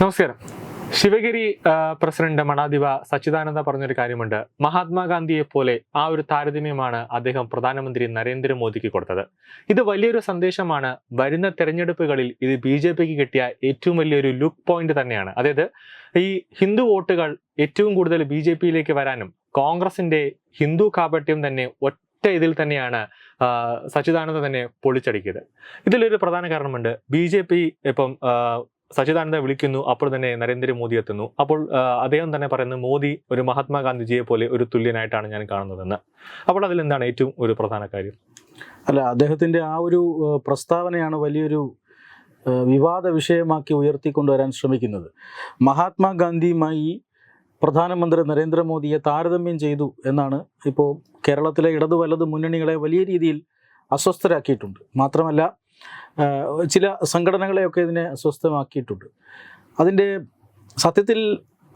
നമസ്കാരം. ശിവഗിരി പ്രസിഡന്റ് മണാദിവ സച്ചിദാനന്ദ പറഞ്ഞൊരു കാര്യമുണ്ട്. മഹാത്മാഗാന്ധിയെ പോലെ ആ ഒരു താരതമ്യമാണ് അദ്ദേഹം പ്രധാനമന്ത്രി നരേന്ദ്രമോദിക്ക് കൊടുത്തത്. ഇത് വലിയൊരു സന്ദേശമാണ്. വരുന്ന തെരഞ്ഞെടുപ്പുകളിൽ ഇത് ബി ജെ പിക്ക് കിട്ടിയ ഏറ്റവും വലിയൊരു ലുക്ക് പോയിന്റ് തന്നെയാണ്. അതായത് ഈ ഹിന്ദു വോട്ടുകൾ ഏറ്റവും കൂടുതൽ ബി ജെ പിയിലേക്ക് വരാനും കോൺഗ്രസിന്റെ ഹിന്ദു കാപട്യം തന്നെ ഒറ്റ ഇതിൽ തന്നെയാണ് സച്ചിദാനന്ദ തന്നെ പൊളിച്ചടിക്കിയത്. ഇതിലൊരു പ്രധാന കാരണമുണ്ട്. ബി ജെ പി ഇപ്പം സച്ചിദാനന്ദ വിളിക്കുന്നു അപ്പോൾ തന്നെ നരേന്ദ്രമോദി എത്തുന്നു. അപ്പോൾ അദ്ദേഹം തന്നെ പറയുന്നു മോദി ഒരു മഹാത്മാഗാന്ധിജിയെ പോലെ ഒരു തുല്യനായിട്ടാണ് ഞാൻ കാണുന്നതെന്ന്. അപ്പോൾ അതിൽ എന്താണ് ഏറ്റവും ഒരു പ്രധാന കാര്യം? അല്ല അദ്ദേഹത്തിന്റെ ആ ഒരു പ്രസ്താവനയാണ് വലിയൊരു വിവാദ വിഷയമാക്കി ഉയർത്തിക്കൊണ്ടുവരാൻ ശ്രമിക്കുന്നത്. മഹാത്മാഗാന്ധിയുമായി പ്രധാനമന്ത്രി നരേന്ദ്രമോദിയെ താരതമ്യം ചെയ്തു എന്നാണ് ഇപ്പോൾ കേരളത്തിലെ ഇടതു വലത് മുന്നണികളെ വലിയ രീതിയിൽ അസ്വസ്ഥരാക്കിയിട്ടുണ്ട്. മാത്രമല്ല ചില സംഘടനകളെയൊക്കെ ഇതിനെ അസ്വസ്ഥമാക്കിയിട്ടുണ്ട് അതിന്റെ സത്യത്തിൽ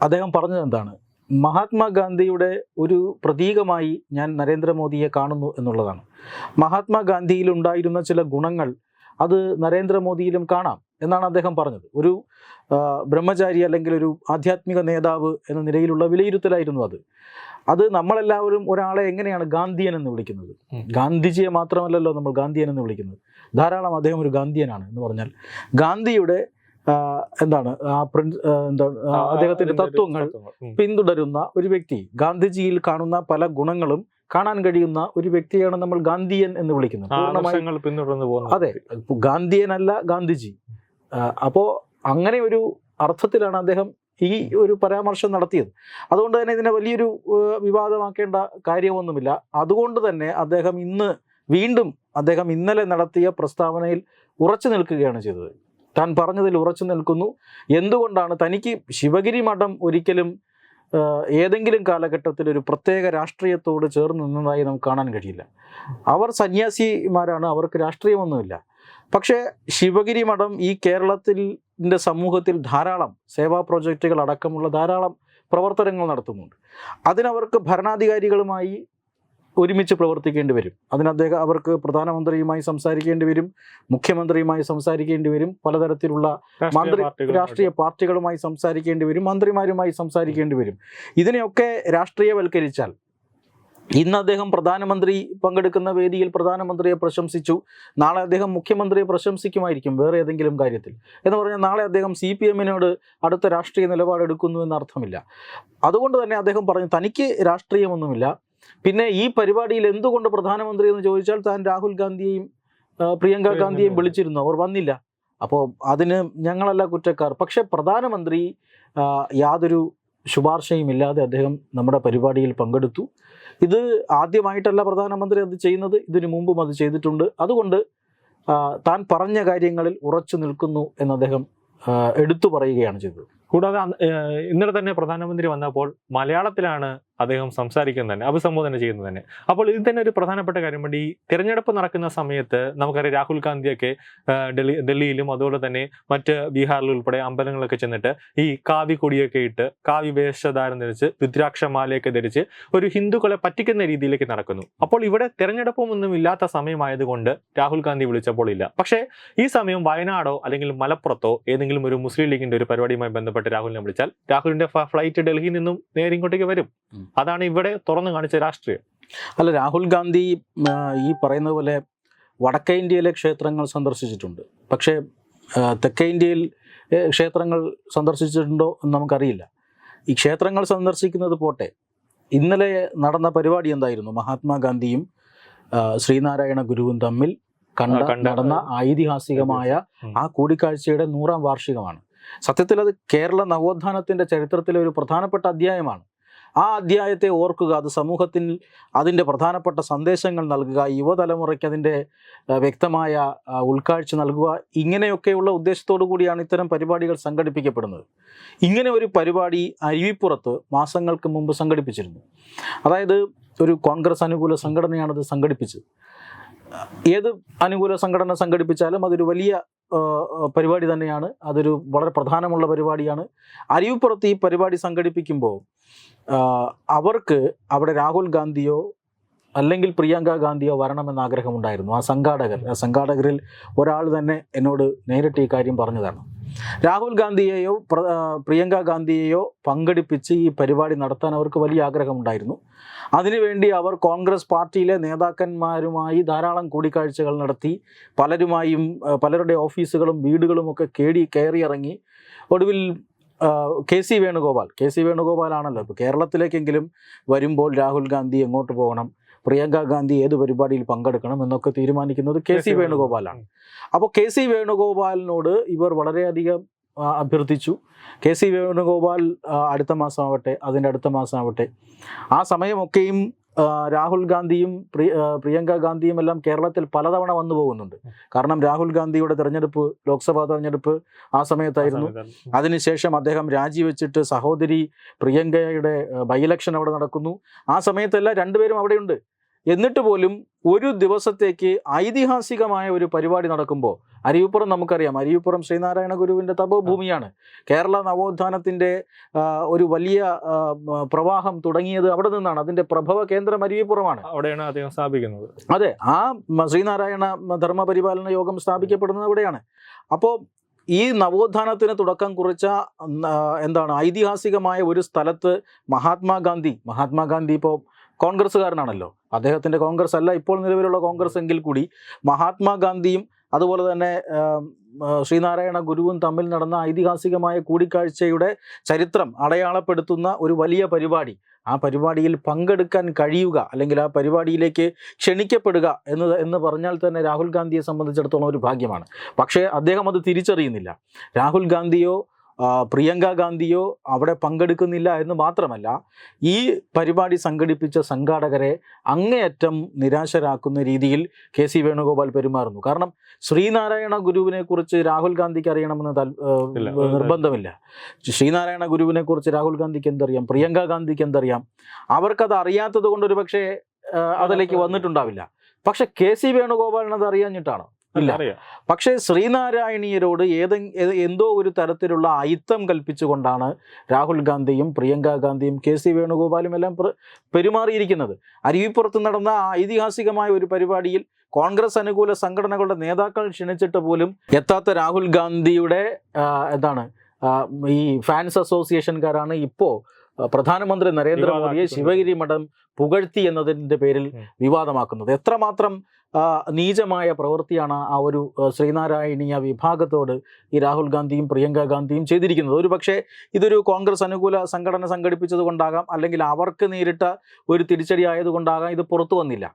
അദ്ദേഹം പറഞ്ഞത് എന്താണ്? മഹാത്മാഗാന്ധിയുടെ ഒരു പ്രതീകമായി ഞാൻ നരേന്ദ്രമോദിയെ കാണുന്നു എന്നുള്ളതാണ്. മഹാത്മാഗാന്ധിയിൽ ഉണ്ടായിരുന്ന ചില ഗുണങ്ങൾ അത് നരേന്ദ്രമോദിയിലും കാണാം. എന്നാണ് അദ്ദേഹം പറഞ്ഞത്. ഒരു ബ്രഹ്മചാരി അല്ലെങ്കിൽ ഒരു ആധ്യാത്മിക നേതാവ് എന്ന നിലയിലുള്ള വിലയിരുത്തലായിരുന്നു അത്. അത് നമ്മളെല്ലാവരും ഒരാളെ എങ്ങനെയാണ് ഗാന്ധിയൻ എന്ന് വിളിക്കുന്നത്. ഗാന്ധിജിയെ മാത്രമല്ലല്ലോ നമ്മൾ ഗാന്ധിയൻ എന്ന് വിളിക്കുന്നത്. ധാരാളം അദ്ദേഹം ഒരു ഗാന്ധിയനാണ് എന്ന് പറഞ്ഞാൽ ഗാന്ധിയുടെ എന്താണ് ആ പ്രിൻസ് എന്താ എന്താണ് അദ്ദേഹത്തിന്റെ തത്വങ്ങൾ പിന്തുടരുന്ന ഒരു വ്യക്തി. ഗാന്ധിജിയിൽ കാണുന്ന പല ഗുണങ്ങളും കാണാൻ കഴിയുന്ന ഒരു വ്യക്തിയാണ് നമ്മൾ ഗാന്ധിയൻ എന്ന് വിളിക്കുന്നത്. പൂർണമായി അതെ ഗാന്ധിയനല്ല ഗാന്ധിജി. ആ, അപ്പോ അങ്ങനെ ഒരു അർത്ഥത്തിലാണ് അദ്ദേഹം ഈ ഒരു പരാമർശം നടത്തിയത്. അതുകൊണ്ട് തന്നെ ഇതിനെ വലിയൊരു വിവാദമാക്കേണ്ട കാര്യമൊന്നുമില്ല. അതുകൊണ്ട് തന്നെ അദ്ദേഹം ഇന്ന് വീണ്ടും അദ്ദേഹം ഇന്നലെ നടത്തിയ പ്രസ്താവനയിൽ ഉറച്ചു നിൽക്കുകയാണ് ചെയ്തത്. താൻ പറഞ്ഞതിൽ ഉറച്ചു നിൽക്കുന്നു. എന്തുകൊണ്ടാണ് തനിക്ക് ശിവഗിരി മഠം ഒരിക്കലും ഏതെങ്കിലും കാലഘട്ടത്തിൽ ഒരു പ്രത്യേക രാഷ്ട്രീയത്തോട് ചേർന്ന് നിന്നതായി നമുക്ക് കാണാൻ കഴിയില്ല. അവർ സന്യാസിമാരാണ് അവർക്ക് രാഷ്ട്രീയമൊന്നുമില്ല. പക്ഷേ ശിവഗിരി മഠം ഈ കേരളത്തിന്റെ സമൂഹത്തിൽ ധാരാളം സേവാ പ്രോജക്റ്റുകൾ അടക്കമുള്ള ധാരാളം പ്രവർത്തനങ്ങൾ നടത്തുന്നുണ്ട്. അതിനവർക്ക് ഭരണാധികാരികളുമായി ഒരുമിച്ച് പ്രവർത്തിക്കേണ്ടി വരും. അതിന് അദ്ദേഹം അവർക്ക് പ്രധാനമന്ത്രിയുമായി സംസാരിക്കേണ്ടി വരും മുഖ്യമന്ത്രിയുമായി സംസാരിക്കേണ്ടി വരും പലതരത്തിലുള്ള മന്ത്രി. രാഷ്ട്രീയ പാർട്ടികളുമായി സംസാരിക്കേണ്ടി വരും മന്ത്രിമാരുമായി സംസാരിക്കേണ്ടി വരും. ഇതിനെയൊക്കെ രാഷ്ട്രീയവൽക്കരിച്ചാൽ ഇന്ന് അദ്ദേഹം പ്രധാനമന്ത്രി പങ്കെടുക്കുന്ന വേദിയിൽ പ്രധാനമന്ത്രിയെ പ്രശംസിച്ചു. നാളെ അദ്ദേഹം മുഖ്യമന്ത്രിയെ പ്രശംസിക്കുമായിരിക്കും വേറെ ഏതെങ്കിലും കാര്യത്തിൽ. എന്ന് പറഞ്ഞാൽ നാളെ അദ്ദേഹം സി പി എമ്മിനോട് അടുത്ത രാഷ്ട്രീയ നിലപാടെടുക്കുന്നു എന്ന അർത്ഥമില്ല അതുകൊണ്ട് തന്നെ അദ്ദേഹം പറഞ്ഞു തനിക്ക് രാഷ്ട്രീയമൊന്നുമില്ല. പിന്നെ ഈ പരിപാടിയിൽ എന്തുകൊണ്ട് പ്രധാനമന്ത്രി എന്ന് ചോദിച്ചാൽ താൻ രാഹുൽ ഗാന്ധിയെയും പ്രിയങ്ക ഗാന്ധിയെയും വിളിച്ചിരുന്നു. അവർ വന്നില്ല. അപ്പോൾ അതിന് ഞങ്ങളല്ല കുറ്റക്കാർ. പക്ഷെ പ്രധാനമന്ത്രി യാതൊരു ശുപാർശയും ഇല്ലാതെ അദ്ദേഹം നമ്മുടെ പരിപാടിയിൽ പങ്കെടുത്തു. ഇത് ആദ്യമായിട്ടല്ല പ്രധാനമന്ത്രി അത് ചെയ്യുന്നത്. ഇതിനു മുമ്പും അത് ചെയ്തിട്ടുണ്ട്. അതുകൊണ്ട് താൻ പറഞ്ഞ കാര്യങ്ങളിൽ ഉറച്ചു നിൽക്കുന്നു എന്ന് അദ്ദേഹം എടുത്തു പറയുകയാണ് ചെയ്തത്. കൂടാതെ ഇന്നലെ തന്നെ പ്രധാനമന്ത്രി വന്നപ്പോൾ മലയാളത്തിലാണ് അദ്ദേഹം സംസാരിക്കുന്നത് തന്നെ അഭിസംബോധന ചെയ്യുന്നത് തന്നെ. അപ്പോൾ ഇത് തന്നെ ഒരു പ്രധാനപ്പെട്ട കാര്യം. ഈ തിരഞ്ഞെടുപ്പ് നടക്കുന്ന സമയത്ത് നമുക്കറിയാം രാഹുൽ ഗാന്ധിയൊക്കെ ഡൽഹി ഡൽഹിയിലും അതുപോലെ തന്നെ മറ്റ് ബീഹാറിൽ ഉൾപ്പെടെ അമ്പലങ്ങളൊക്കെ ചെന്നിട്ട് ഈ കാവി കൊടിയൊക്കെ ഇട്ട് കാവി വേഷധാരം ധരിച്ച് രുദ്രാക്ഷമാലയൊക്കെ ധരിച്ച് ഒരു ഹിന്ദുക്കളെ പറ്റിക്കുന്ന രീതിയിലേക്ക് നടക്കുന്നു. അപ്പോൾ ഇവിടെ തിരഞ്ഞെടുപ്പൊന്നും ഇല്ലാത്ത സമയമായതുകൊണ്ട് രാഹുൽ ഗാന്ധി വിളിച്ചപ്പോൾ ഇല്ല. പക്ഷേ ഈ സമയം വയനാടോ അല്ലെങ്കിൽ മലപ്പുറത്തോ ഏതെങ്കിലും ഒരു മുസ്ലിം ലീഗിന്റെ ഒരു പരിപാടിയുമായി ബന്ധപ്പെട്ട് രാഹുലിനെ വിളിച്ചാൽ രാഹുലിന്റെ ഫ്ലൈറ്റ് ഡൽഹിയിൽ നിന്നും നേരെ ഇങ്ങോട്ടേക്ക് വരും. അതാണ് ഇവിടെ തുറന്നു കാണിച്ച രാഷ്ട്രീയം. അല്ല രാഹുൽ ഗാന്ധി ഈ പറയുന്നത് പോലെ വടക്കേ ഇന്ത്യയിലെ ക്ഷേത്രങ്ങൾ സന്ദർശിച്ചിട്ടുണ്ട്. പക്ഷേ തെക്കേ ഇന്ത്യയിൽ ക്ഷേത്രങ്ങൾ സന്ദർശിച്ചിട്ടുണ്ടോ എന്ന് നമുക്കറിയില്ല. ഈ ക്ഷേത്രങ്ങൾ സന്ദർശിക്കുന്നത് പോട്ടെ. ഇന്നലെ നടന്ന പരിപാടി എന്തായിരുന്നു? മഹാത്മാഗാന്ധിയും ശ്രീനാരായണ ഗുരുവും തമ്മിൽ കണ്ട നടന്ന ഐതിഹാസികമായ. ആ കൂടിക്കാഴ്ചയുടെ നൂറാം വാർഷികമാണ്. സത്യത്തിൽ അത് കേരള നവോത്ഥാനത്തിന്റെ ചരിത്രത്തിലെ ഒരു പ്രധാനപ്പെട്ട അധ്യായമാണ്. ആ അധ്യായത്തെ ഓർക്കുക അത് സമൂഹത്തിൽ അതിന്റെ പ്രധാനപ്പെട്ട സന്ദേശങ്ങൾ നൽകുക യുവതലമുറയ്ക്ക് അതിന്റെ വ്യക്തമായ ഉൾക്കാഴ്ച നൽകുക ഇങ്ങനെയൊക്കെയുള്ള ഉദ്ദേശത്തോടു കൂടിയാണ് ഇത്തരം പരിപാടികൾ സംഘടിപ്പിക്കപ്പെടുന്നത്. ഇങ്ങനെ ഒരു പരിപാടി അരുവിപ്പുറത്ത് മാസങ്ങൾക്ക് മുമ്പ് സംഘടിപ്പിച്ചിരുന്നു. അതായത് ഒരു കോൺഗ്രസ് അനുകൂല സംഘടനയാണത് സംഘടിപ്പിച്ചത്. ഏത് അനുകൂല സംഘടന സംഘടിപ്പിച്ചാലും അതൊരു വലിയ പരിപാടി തന്നെയാണ്. അതൊരു വളരെ പ്രധാനമുള്ള പരിപാടിയാണ്. അരിവിപ്പുറത്ത് ഈ പരിപാടി സംഘടിപ്പിക്കുമ്പോൾ അവർക്ക് അവിടെ രാഹുൽ ഗാന്ധിയോ അല്ലെങ്കിൽ പ്രിയങ്ക ഗാന്ധിയോ വരണമെന്ന് ആഗ്രഹമുണ്ടായിരുന്നു. ആ സംഘാടകർ ആ സംഘാടകരിൽ ഒരാൾ തന്നെ എന്നോട് നേരിട്ട് ഈ കാര്യം പറഞ്ഞു പറഞ്ഞതാണ് രാഹുൽ ഗാന്ധിയെയോ പ്രിയങ്ക ഗാന്ധിയെയോ പങ്കെടുപ്പിച്ച് ഈ പരിപാടി നടത്താൻ അവർക്ക് വലിയ ആഗ്രഹമുണ്ടായിരുന്നു. അതിനുവേണ്ടി അവർ കോൺഗ്രസ് പാർട്ടിയിലെ നേതാക്കന്മാരുമായി ധാരാളം കൂടിക്കാഴ്ചകൾ നടത്തി പലരുമായും പലരുടെ ഓഫീസുകളും വീടുകളും ഒക്കെ കേടി കയറിയിറങ്ങി. ഒടുവിൽ K C Venugopal K C വേണുഗോപാലാണല്ലോ. ഇപ്പോൾ കേരളത്തിലേക്കെങ്കിലും വരുമ്പോൾ രാഹുൽ ഗാന്ധി എങ്ങോട്ട് പോകണം? പ്രിയങ്ക ഗാന്ധി ഏത് പരിപാടിയിൽ പങ്കെടുക്കണം എന്നൊക്കെ തീരുമാനിക്കുന്നത് കെ സി വേണുഗോപാലാണ്. അപ്പോൾ കെ സി വേണുഗോപാലിനോട് ഇവർ വളരെയധികം അഭ്യർത്ഥിച്ചു. കെ സി വേണുഗോപാൽ അടുത്ത മാസമാവട്ടെ അതിന്റെ അടുത്ത മാസമാവട്ടെ. ആ സമയമൊക്കെയും രാഹുൽ ഗാന്ധിയും പ്രിയ പ്രിയങ്ക ഗാന്ധിയും എല്ലാം കേരളത്തിൽ പലതവണ വന്നു പോകുന്നുണ്ട്. കാരണം രാഹുൽ ഗാന്ധിയുടെ തെരഞ്ഞെടുപ്പ് ലോക്സഭാ തെരഞ്ഞെടുപ്പ് ആ സമയത്തായിരുന്നു. അതിനുശേഷം അദ്ദേഹം രാജിവെച്ചിട്ട് സഹോദരി പ്രിയങ്കയുടെ ബൈ ഇലക്ഷൻ അവിടെ നടക്കുന്നു. ആ സമയത്തെല്ലാം രണ്ടുപേരും അവിടെയുണ്ട്. എന്നിട്ട് പോലും ഒരു ദിവസത്തേക്ക് ഐതിഹാസികമായ ഒരു പരിപാടി നടക്കുമ്പോൾ അരിയുപ്പുറം നമുക്കറിയാം. അരിയുപ്പുറം ശ്രീനാരായണ ഗുരുവിന്റെ തപോഭൂമിയാണ്. കേരള നവോത്ഥാനത്തിന്റെ ഒരു വലിയ പ്രവാഹം തുടങ്ങിയത് അവിടെ നിന്നാണ്. അതിന്റെ പ്രഭവ കേന്ദ്രം അരിയുപ്പുറമാണ്. അവിടെയാണ് അദ്ദേഹം സ്ഥാപിക്കുന്നത്. അതെ ആ ശ്രീനാരായണ ധർമ്മപരിപാലന യോഗം സ്ഥാപിക്കപ്പെടുന്നത് അവിടെയാണ്. അപ്പോൾ ഈ നവോത്ഥാനത്തിന് തുടക്കം കുറിച്ച എന്താണ് ഐതിഹാസികമായ ഒരു സ്ഥലത്ത് മഹാത്മാഗാന്ധി മഹാത്മാഗാന്ധി ഇപ്പോൾ കോൺഗ്രസ്സുകാരനാണല്ലോ. അദ്ദേഹത്തിന്റെ കോൺഗ്രസ് അല്ല ഇപ്പോൾ നിലവിലുള്ള കോൺഗ്രസ് എങ്കിൽ കൂടി മഹാത്മാഗാന്ധിയും അതുപോലെ തന്നെ ശ്രീനാരായണ ഗുരുവും തമ്മിൽ നടന്ന ഐതിഹാസികമായ കൂടിക്കാഴ്ചയുടെ ചരിത്രം അടയാളപ്പെടുത്തുന്ന ഒരു വലിയ പരിപാടി. ആ പരിപാടിയിൽ പങ്കെടുക്കാൻ കഴിയുക അല്ലെങ്കിൽ ആ പരിപാടിയിലേക്ക് ക്ഷണിക്കപ്പെടുക എന്ന് എന്ന് പറഞ്ഞാൽ തന്നെ രാഹുൽ ഗാന്ധിയെ സംബന്ധിച്ചിടത്തോളം ഒരു ഭാഗ്യമാണ്. പക്ഷേ അദ്ദേഹം അത് തിരിച്ചറിയുന്നില്ല. രാഹുൽ ഗാന്ധിയോ പ്രിയങ്ക ഗാന്ധിയോ അവിടെ പങ്കെടുക്കുന്നില്ല എന്ന് മാത്രമല്ല ഈ പരിപാടി സംഘടിപ്പിച്ച സംഘാടകരെ അങ്ങേയറ്റം നിരാശരാക്കുന്ന രീതിയിൽ കെ സി വേണുഗോപാൽ പെരുമാറുന്നു. കാരണം ശ്രീനാരായണ ഗുരുവിനെ കുറിച്ച് രാഹുൽ ഗാന്ധിക്ക് അറിയണമെന്ന്. നിർബന്ധമില്ല. ശ്രീനാരായണ ഗുരുവിനെ കുറിച്ച് രാഹുൽ ഗാന്ധിക്ക് എന്തറിയാം? പ്രിയങ്ക ഗാന്ധിക്ക് എന്തറിയാം? അവർക്കത് അറിയാത്തത് കൊണ്ട് ഒരു പക്ഷേ അതിലേക്ക് വന്നിട്ടുണ്ടാവില്ല. പക്ഷെ കെ സി വേണുഗോപാലിനത് അറിയാഞ്ഞിട്ടാണോ? ഇല്ല. പക്ഷേ ശ്രീനാരായണീയരോട് ഏതെ എന്തോ ഒരു തരത്തിലുള്ള അയിത്തം കൽപ്പിച്ചുകൊണ്ടാണ് രാഹുൽ ഗാന്ധിയും പ്രിയങ്ക ഗാന്ധിയും കെ സി വേണുഗോപാലും എല്ലാം പ്ര- പെരുമാറിയിരിക്കുന്നത്. അരുവിപ്പുറത്ത് നടന്ന ഐതിഹാസികമായ ഒരു പരിപാടിയിൽ കോൺഗ്രസ് അനുകൂല സംഘടനകളുടെ നേതാക്കൾ ക്ഷണിച്ചിട്ട് പോലും എത്താത്ത രാഹുൽ ഗാന്ധിയുടെ എന്താണ് ഈ ഫാൻസ് അസോസിയേഷൻകാരാണ് ഇപ്പോൾ പ്രധാനമന്ത്രി നരേന്ദ്രമോദിയെ. ശിവഗിരി മഠം പുകഴ്ത്തി എന്നതിന്റെ പേരിൽ വിവാദമാക്കുന്നത്. എത്രമാത്രം നീചമായ പ്രവൃത്തിയാണ് ആ ഒരു ശ്രീനാരായണീയ വിഭാഗത്തോട് ഈ രാഹുൽ ഗാന്ധിയും പ്രിയങ്ക ഗാന്ധിയും ചെയ്തിരിക്കുന്നത്. ഒരു പക്ഷേ ഇതൊരു കോൺഗ്രസ് അനുകൂല സംഘടന സംഘടിപ്പിച്ചത് കൊണ്ടാകാം അല്ലെങ്കിൽ അവർക്ക് നേരിട്ട ഒരു തിരിച്ചടി ആയതുകൊണ്ടാകാം ഇത് പുറത്തു വന്നില്ല.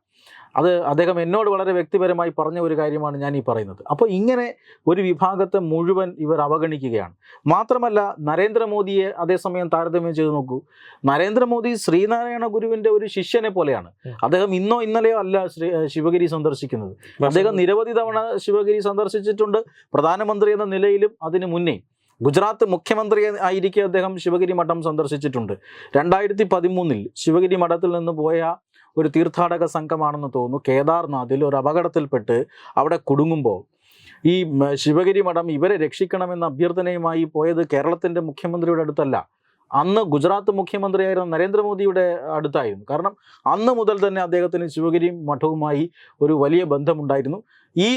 അത് അദ്ദേഹം എന്നോട് വളരെ വ്യക്തിപരമായി പറഞ്ഞ ഒരു കാര്യമാണ് ഞാൻ ഈ പറയുന്നത്. അപ്പോൾ ഇങ്ങനെ ഒരു വിഭാഗത്തെ മുഴുവൻ ഇവർ അവഗണിക്കുകയാണ്. മാത്രമല്ല നരേന്ദ്രമോദിയെ അതേസമയം താരതമ്യം ചെയ്ത് നോക്കൂ. നരേന്ദ്രമോദി ശ്രീനാരായണ ഗുരുവിന്റെ ഒരു ശിഷ്യനെ പോലെയാണ്. അദ്ദേഹം ഇന്നോ ഇന്നലെയോ അല്ല ശിവഗിരി സന്ദർശിക്കുന്നത്. അദ്ദേഹം നിരവധി തവണ ശിവഗിരി സന്ദർശിച്ചിട്ടുണ്ട്. പ്രധാനമന്ത്രി എന്ന നിലയിലും അതിനു മുന്നേ. ഗുജറാത്ത് മുഖ്യമന്ത്രി ആയിരിക്കെ അദ്ദേഹം ശിവഗിരി മഠം സന്ദർശിച്ചിട്ടുണ്ട്. രണ്ടായിരത്തി പതിമൂന്നിൽ ശിവഗിരി മഠത്തിൽ നിന്ന് പോയ ഒരു തീർത്ഥാടക സംഘമാണെന്ന് തോന്നുന്നു. കേദാർനാഥിൽ ഒരു അപകടത്തിൽപ്പെട്ട് അവിടെ കുടുങ്ങുമ്പോൾ ഈ ശിവഗിരി മഠം ഇവരെ രക്ഷിക്കണമെന്ന അഭ്യർത്ഥനയുമായി പോയത് കേരളത്തിന്റെ മുഖ്യമന്ത്രിയുടെ അടുത്തല്ല. അന്ന് ഗുജറാത്ത് മുഖ്യമന്ത്രിയായിരുന്ന നരേന്ദ്രമോദിയുടെ അടുത്തായിരുന്നു. കാരണം അന്ന് മുതൽ തന്നെ അദ്ദേഹത്തിന് ശിവഗിരി മഠവുമായി ഒരു വലിയ ബന്ധമുണ്ടായിരുന്നു. ഈ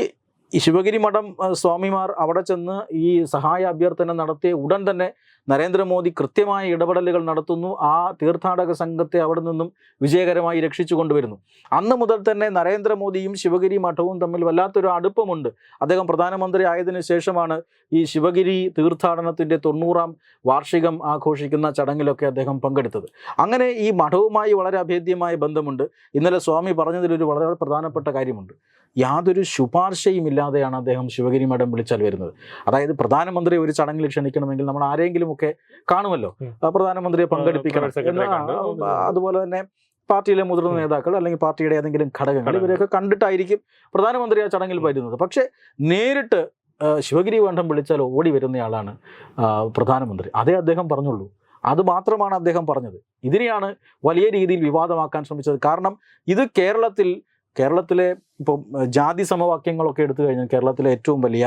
ശിവഗിരി മഠം സ്വാമിമാർ അവിടെ ചെന്ന് ഈ സഹായ അഭ്യർത്ഥന നടത്തിയ ഉടൻ തന്നെ നരേന്ദ്രമോദി കൃത്യമായ ഇടപെടലുകൾ നടത്തുന്നു. ആ തീർത്ഥാടക സംഘത്തെ അവിടെ നിന്നും വിജയകരമായി രക്ഷിച്ചു കൊണ്ടുവരുന്നു. അന്ന് മുതൽ തന്നെ നരേന്ദ്രമോദിയും ശിവഗിരി മഠവും തമ്മിൽ വല്ലാത്തൊരു അടുപ്പമുണ്ട്. അദ്ദേഹം പ്രധാനമന്ത്രി ആയതിനു ശേഷമാണ് ഈ ശിവഗിരി തീർത്ഥാടനത്തിന്റെ തൊണ്ണൂറാം വാർഷികം ആഘോഷിക്കുന്ന ചടങ്ങിലൊക്കെ അദ്ദേഹം പങ്കെടുത്തത്. അങ്ങനെ ഈ മഠവുമായി വളരെ അഭേദ്യമായ ബന്ധമുണ്ട്. ഇന്നലെ സ്വാമി പറഞ്ഞതിലൊരു വളരെ പ്രധാനപ്പെട്ട കാര്യമുണ്ട്. യാതൊരു ശുപാർശയും ഇല്ലാതെയാണ് അദ്ദേഹം ശിവഗിരി മഠം വിളിച്ചാൽ വരുന്നത്. അതായത് പ്രധാനമന്ത്രി ഒരു ചടങ്ങിൽ ക്ഷണിക്കണമെങ്കിൽ നമ്മൾ ആരെങ്കിലും ഒക്കെ കാണുമല്ലോ. പ്രധാനമന്ത്രിയെ പങ്കെടുപ്പിക്കണം. അതുപോലെ തന്നെ പാർട്ടിയിലെ മുതിർന്ന. നേതാക്കൾ അല്ലെങ്കിൽ പാർട്ടിയുടെ ഏതെങ്കിലും ഘടകങ്ങൾ ഘടകങ്ങൾ. ഇവരെയൊക്കെ കണ്ടിട്ടായിരിക്കും പ്രധാനമന്ത്രി ആ ചടങ്ങിൽ വരുന്നത്. പക്ഷേ നേരിട്ട് ശിവഗിരി വേണ്ടം വിളിച്ചാൽ ഓടി വരുന്നയാളാണ് പ്രധാനമന്ത്രി. അതേ അദ്ദേഹം പറഞ്ഞുള്ളൂ. അത് മാത്രമാണ് അദ്ദേഹം പറഞ്ഞത്. ഇതിനെയാണ് വലിയ രീതിയിൽ വിവാദമാക്കാൻ ശ്രമിച്ചത്. കാരണം ഇത് കേരളത്തിൽ കേരളത്തിലെ ഇപ്പം ജാതി സമവാക്യങ്ങളൊക്കെ എടുത്തു കഴിഞ്ഞാൽ കേരളത്തിലെ ഏറ്റവും വലിയ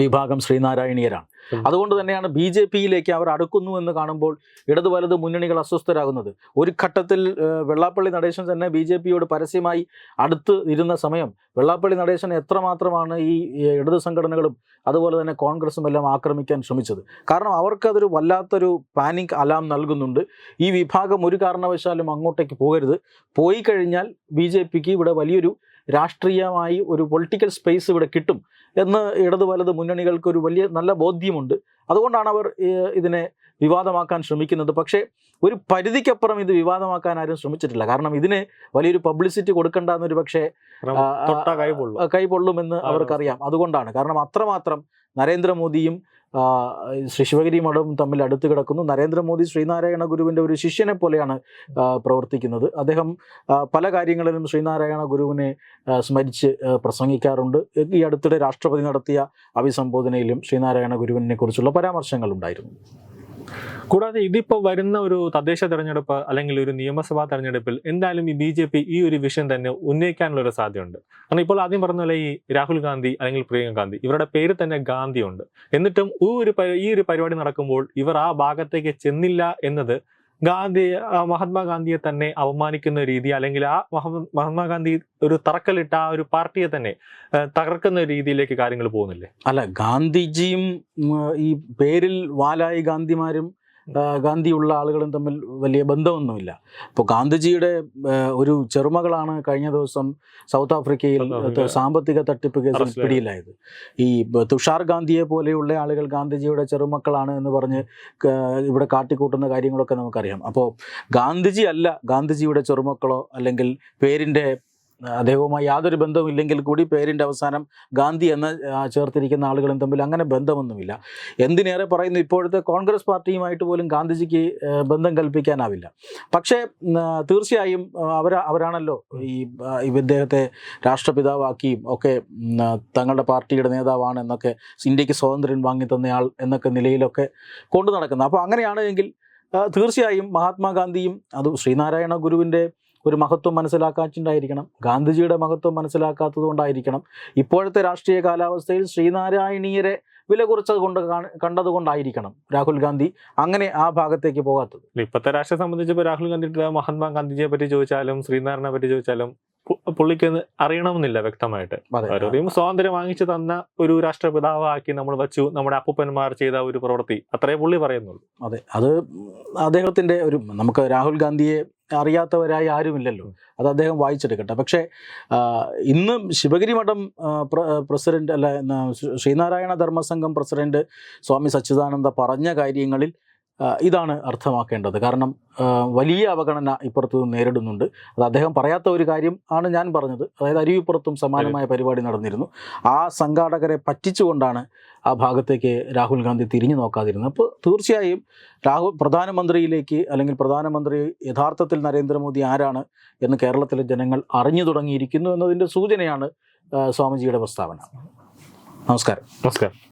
വിഭാഗം ശ്രീനാരായണീയരാണ്. അതുകൊണ്ട് തന്നെയാണ് ബി ജെ പിയിലേക്ക് അവർ അടുക്കുന്നു എന്ന് കാണുമ്പോൾ ഇടതു വലത് മുന്നണികൾ അസ്വസ്ഥരാകുന്നത്. ഒരു ഘട്ടത്തിൽ വെള്ളാപ്പള്ളി നടേശൻ തന്നെ ബി ജെ പിയോട് പരസ്യമായി അടുത്ത് ഇരുന്ന സമയം വെള്ളാപ്പള്ളി നടേശൻ എത്രമാത്രമാണ് ഈ ഇടതു സംഘടനകളും അതുപോലെ തന്നെ കോൺഗ്രസും എല്ലാം ആക്രമിക്കാൻ ശ്രമിച്ചത്. കാരണം അവർക്കതൊരു വല്ലാത്തൊരു പാനിക് അലാം നൽകുന്നുണ്ട്. ഈ വിഭാഗം ഒരു കാരണവശാലും അങ്ങോട്ടേക്ക് പോകരുത്. പോയി കഴിഞ്ഞാൽ ബി ജെ പിക്ക് ഇവിടെ വലിയൊരു രാഷ്ട്രീയമായി ഒരു പൊളിറ്റിക്കൽ സ്പേസ് ഇവിടെ കിട്ടും. എന്ന് ഇടത് വലത് മുന്നണികൾക്ക് ഒരു വലിയ നല്ല ബോധ്യമുണ്ട്. അതുകൊണ്ടാണ് അവർ ഇതിനെ വിവാദമാക്കാൻ ശ്രമിക്കുന്നത്. പക്ഷേ ഒരു പരിധിക്കപ്പുറം ഇത് വിവാദമാക്കാൻ ആരും ശ്രമിച്ചിട്ടില്ല. കാരണം ഇതിന് വലിയൊരു പബ്ലിസിറ്റി കൊടുക്കേണ്ട എന്നൊരു പക്ഷേ കൈപൊള്ളും കൈപൊള്ളുമെന്ന് അവർക്കറിയാം. അതുകൊണ്ടാണ്. കാരണം അത്രമാത്രം നരേന്ദ്രമോദിയും ശ്രീ ശിവഗിരി മഠവും തമ്മിൽ അടുത്ത് കിടക്കുന്നു. നരേന്ദ്രമോദി ശ്രീനാരായണ ഗുരുവിന്റെ ഒരു ശിഷ്യനെ പോലെയാണ് പ്രവർത്തിക്കുന്നത്. അദ്ദേഹം പല കാര്യങ്ങളിലും ശ്രീനാരായണ ഗുരുവിനെ സ്മരിച്ച് പ്രസംഗിക്കാറുണ്ട്. ഈ അടുത്തിടെ രാഷ്ട്രപതി നടത്തിയ അഭിസംബോധനയിലും ശ്രീനാരായണ ഗുരുവിനെ കുറിച്ചുള്ള പരാമർശങ്ങൾ ഉണ്ടായിരുന്നു കൂടാതെ ഇതിപ്പോ വരുന്ന ഒരു തദ്ദേശ തെരഞ്ഞെടുപ്പ് അല്ലെങ്കിൽ ഒരു നിയമസഭാ തെരഞ്ഞെടുപ്പിൽ എന്തായാലും ഈ ബി ജെ പി ഈ ഒരു വിഷയം തന്നെ ഉന്നയിക്കാനുള്ള ഒരു സാധ്യതയുണ്ട്. കാരണം ഇപ്പോൾ ആദ്യം പറഞ്ഞ പോലെ ഈ രാഹുൽ ഗാന്ധി അല്ലെങ്കിൽ പ്രിയങ്ക ഗാന്ധി ഇവരുടെ പേര് തന്നെ ഗാന്ധി ഉണ്ട് എന്നിട്ടും ഈ ഒരു ഈ ഒരു പരിപാടി നടക്കുമ്പോൾ ഇവർ ആ ഭാഗത്തേക്ക് ചെന്നില്ല എന്നത് ഗാന്ധി മഹാത്മാഗാന്ധിയെ തന്നെ അപമാനിക്കുന്ന രീതി അല്ലെങ്കിൽ ആ മഹാത്മാഗാന്ധി ഒരു തറക്കല്ലിട്ട ആ ഒരു പാർട്ടിയെ തന്നെ തകർക്കുന്ന രീതിയിലേക്ക് കാര്യങ്ങൾ പോകുന്നില്ലേ? അല്ല ഗാന്ധിജിയും ഈ പേരിൽ വാലായി ഗാന്ധിമാരും ഗാന്ധിയുള്ള ആളുകളും തമ്മിൽ വലിയ ബന്ധമൊന്നുമില്ല. അപ്പോൾ ഗാന്ധിജിയുടെ ഒരു ചെറുമകളാണ് കഴിഞ്ഞ ദിവസം സൗത്ത് ആഫ്രിക്കയിൽ സാമ്പത്തിക തട്ടിപ്പ് കേസിൽ പിടിയിലായത്. ഈ തുഷാർ ഗാന്ധിയെ പോലെയുള്ള ആളുകൾ ഗാന്ധിജിയുടെ ചെറുമക്കളാണ് എന്ന് പറഞ്ഞ് ഇവിടെ കാട്ടിക്കൂട്ടുന്ന കാര്യങ്ങളൊക്കെ നമുക്കറിയാം. അപ്പോൾ ഗാന്ധിജി അല്ല ഗാന്ധിജിയുടെ ചെറുമക്കളോ അല്ലെങ്കിൽ പേരിന്റെ അദ്ദേഹവുമായി യാതൊരു ബന്ധവും ഇല്ലെങ്കിൽ കൂടി പേരിന്റെ അവസാനം ഗാന്ധി എന്ന് ചേർത്തിരിക്കുന്ന ആളുകളും തമ്മിൽ അങ്ങനെ ബന്ധമൊന്നുമില്ല. എന്തിനേറെ പറയുന്നു ഇപ്പോഴത്തെ കോൺഗ്രസ് പാർട്ടിയുമായിട്ട് പോലും ഗാന്ധിജിക്ക് ബന്ധം കൽപ്പിക്കാനാവില്ല. പക്ഷേ തീർച്ചയായും അവർ അവര അവരാണല്ലോ ഈ ഇദ്ദേഹത്തെ രാഷ്ട്രപിതാവാക്കിയും ഒക്കെ തങ്ങളുടെ പാർട്ടിയുടെ നേതാവാണ് എന്നൊക്കെ ഇന്ത്യയ്ക്ക് സ്വാതന്ത്ര്യം വാങ്ങി തന്നയാൾ എന്നൊക്കെ നിലയിലൊക്കെ കൊണ്ടു നടക്കുന്നത്. അപ്പോൾ അങ്ങനെയാണ് എങ്കിൽ തീർച്ചയായും മഹാത്മാഗാന്ധിയും അത് ശ്രീനാരായണ ഗുരുവിന്റെ ഒരു മഹത്വം മനസ്സിലാക്കാച്ചിട്ടുണ്ടായിരിക്കണം ഗാന്ധിജിയുടെ മഹത്വം മനസ്സിലാക്കാത്തത് കൊണ്ടായിരിക്കണം ഇപ്പോഴത്തെ രാഷ്ട്രീയ കാലാവസ്ഥയിൽ ശ്രീനാരായണീയരെ വില കുറച്ചത് കൊണ്ട് കാണ- കണ്ടതുകൊണ്ടായിരിക്കണം രാഹുൽ ഗാന്ധി അങ്ങനെ ആ ഭാഗത്തേക്ക് പോകാത്തത്. ഇപ്പോഴത്തെ രാഷ്ട്രീയം സംബന്ധിച്ചപ്പോൾ രാഹുൽ ഗാന്ധി മഹാത്മാ ഗാന്ധിജിയെ പറ്റി ചോദിച്ചാലും ശ്രീനാരായണനെ പറ്റി ചോദിച്ചാലും പുള്ളിക്ക് അറിയണമെന്നില്ല വ്യക്തമായിട്ട്. പറയും സ്വാതന്ത്ര്യം വാങ്ങിച്ചു തന്ന ഒരു രാഷ്ട്രപിതാവാക്കി നമ്മൾ വെച്ചു നമ്മുടെ അപ്പൂപ്പന്മാർ ചെയ്ത ഒരു പ്രവൃത്തി. അത്രേ പുള്ളി പറയുന്നുള്ളൂ. അതെ അത് അദ്ദേഹത്തിന്റെ ഒരു നമുക്ക് രാഹുൽ ഗാന്ധിയെ അറിയാത്തവരായി ആരുമില്ലല്ലോ. അത് അദ്ദേഹം വായിച്ചെടുക്കട്ടെ. പക്ഷേ ഇന്ന് ശിവഗിരി മഠം പ്രസിഡന്റ് അല്ല ശ്രീനാരായണ ധർമ്മസംഘം പ്രസിഡന്റ് സ്വാമി സച്ചിദാനന്ദ പറഞ്ഞ കാര്യങ്ങളിൽ ഇതാണ് അർത്ഥമാക്കേണ്ടത്. കാരണം വലിയ അവഗണന ഇപ്പുറത്ത് നേരിടുന്നുണ്ട്. അത് അദ്ദേഹം പറയാത്ത ഒരു കാര്യം ആണ് ഞാൻ പറഞ്ഞത്. അതായത് അരുവിപ്പുറത്തും സമാനമായ പരിപാടി നടന്നിരുന്നു. ആ സംഘാടകരെ പറ്റിച്ചുകൊണ്ടാണ് ആ ഭാഗത്തേക്ക് രാഹുൽ ഗാന്ധി തിരിഞ്ഞു നോക്കാതിരുന്നത്. അപ്പോൾ തീർച്ചയായും രാഹുൽ പ്രധാനമന്ത്രിയിലേക്ക് അല്ലെങ്കിൽ പ്രധാനമന്ത്രി യഥാർത്ഥത്തിൽ നരേന്ദ്രമോദി ആരാണ് എന്ന് കേരളത്തിലെ ജനങ്ങൾ അറിഞ്ഞു തുടങ്ങിയിരിക്കുന്നു എന്നതിന്റെ സൂചനയാണ് സ്വാമിജിയുടെ പ്രസ്താവന. നമസ്കാരം. നമസ്കാരം.